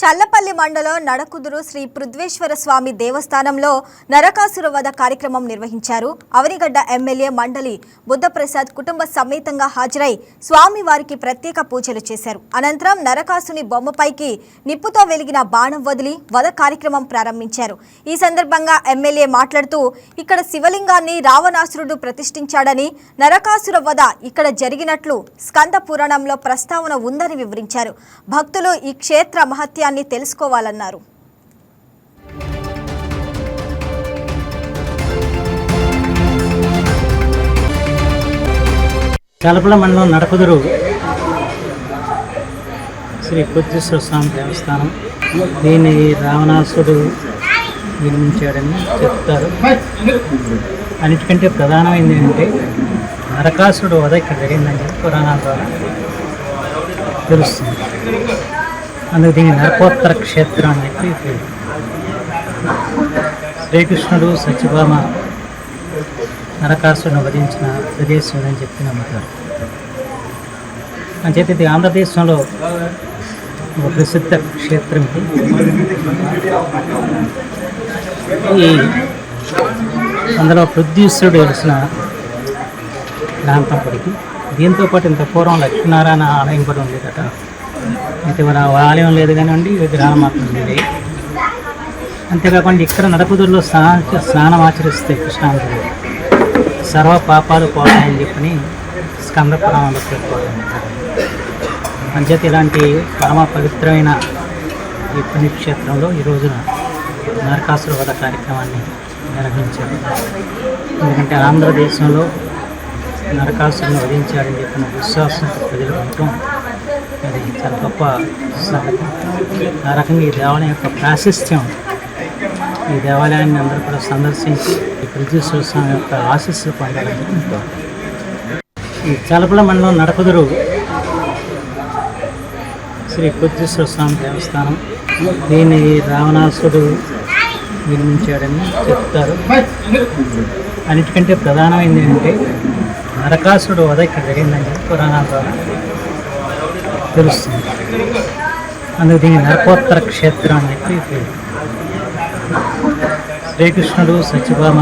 చల్లపల్లి మండలం నడకుదురు శ్రీ పృథ్వేశ్వర స్వామి దేవస్థానంలో నరకాసుర వధ కార్యక్రమం నిర్వహించారు. అవనిగడ్డ ఎమ్మెల్యే మండలి బుద్ధప్రసాద్ కుటుంబ సమేతంగా హాజరై స్వామి వారికి ప్రత్యేక పూజలు చేశారు. అనంతరం నరకాసుని బొమ్మపైకి నిప్పుతో వెలిగిన బాణం వదిలి వధ కార్యక్రమం ప్రారంభించారు. ఈ సందర్భంగా ఎమ్మెల్యే మాట్లాడుతూ ఇక్కడ శివలింగాన్ని రావణాసురుడు ప్రతిష్ఠించాడని నరకాసుర వధ ఇక్కడ జరిగినట్లు స్కంద పురాణంలో ప్రస్తావన ఉందని వివరించారు. భక్తులు ఈ క్షేత్ర మహత్యాన్ని తెలుసుకోవాలన్నారు. కలపల మండలం నడకుదురు శ్రీ బుద్ధేశ్వర స్వామి దేవస్థానం. దీన్ని రావణాసుడు నిర్మించాడని చెప్తారు. అన్నిటికంటే ప్రధానమైనది ఏంటంటే నరకాసుడు వద ఇక్కడ జరిగిందని చెప్పి పురాణాల ద్వారా తెలుస్తుంది. అందుకు దీన్ని నరకోత్తర క్షేత్రం అని చెప్పి శ్రీకృష్ణుడు సత్యభామ నరకాసురుని వధించిన ప్రదేశం అని చెప్పి నమ్ముతారు. అంచేత ఇది ఆంధ్రదేశంలో ఒక ప్రసిద్ధ క్షేత్రం ఇది. ఈ అందులో పృథ్వీశ్వరుడు వెలిసిన ప్రాంతం పడికి దీంతో పాటు ఇంత పూర్వం లక్ష్మీనారాయణ ఆలయం కూడా ఉండేదట. అయితే మన ఆలయం లేదు కానివ్వండి విగ్రహం మాత్రం ఉండేది అంతేకాకుండా ఇక్కడ నడపదుల్లో స్నాన స్నానం ఆచరిస్తే కృష్ణాంతుడు సర్వ పాపాలు పోతాయని చెప్పని స్కంద పురాణంలో చెప్పుకోవడం అంచేత ఇలాంటి పరమ పవిత్రమైన ఈ పుణ్యక్షేత్రంలో ఈ రోజున నరకాసుర వధ కార్యక్రమాన్ని నిర్వహించారు. ఎందుకంటే ఆంధ్రదేశంలో నరకాసురుని వధించాడని చెప్పిన విశ్వాసం ప్రజలు ఉండటం అది చాలా గొప్ప ఆ రకంగా ఈ దేవాలయం యొక్క ప్రాశస్త్యం ఈ దేవాలయాన్ని అందరూ కూడా సందర్శించి ఈ ప్రజేశ్వర స్వామి యొక్క ఆశీస్సులు పొందాలని ఈ చలపల మండలం నడకుదురు శ్రీ కొద్దిశ్వర స్వామి దేవస్థానం. దీన్ని రావణాసుడు నిర్మించాడని చెప్తారు. అన్నిటికంటే ప్రధానమైనది ఏంటంటే నరకాసుడు వద ఇక్కడ జరిగిందని పురాణాల ద్వారా తెలుస్తుంది. అందుకు దీన్ని నరకోత్తర క్షేత్రం అని చెప్పి శ్రీకృష్ణుడు సత్యభామ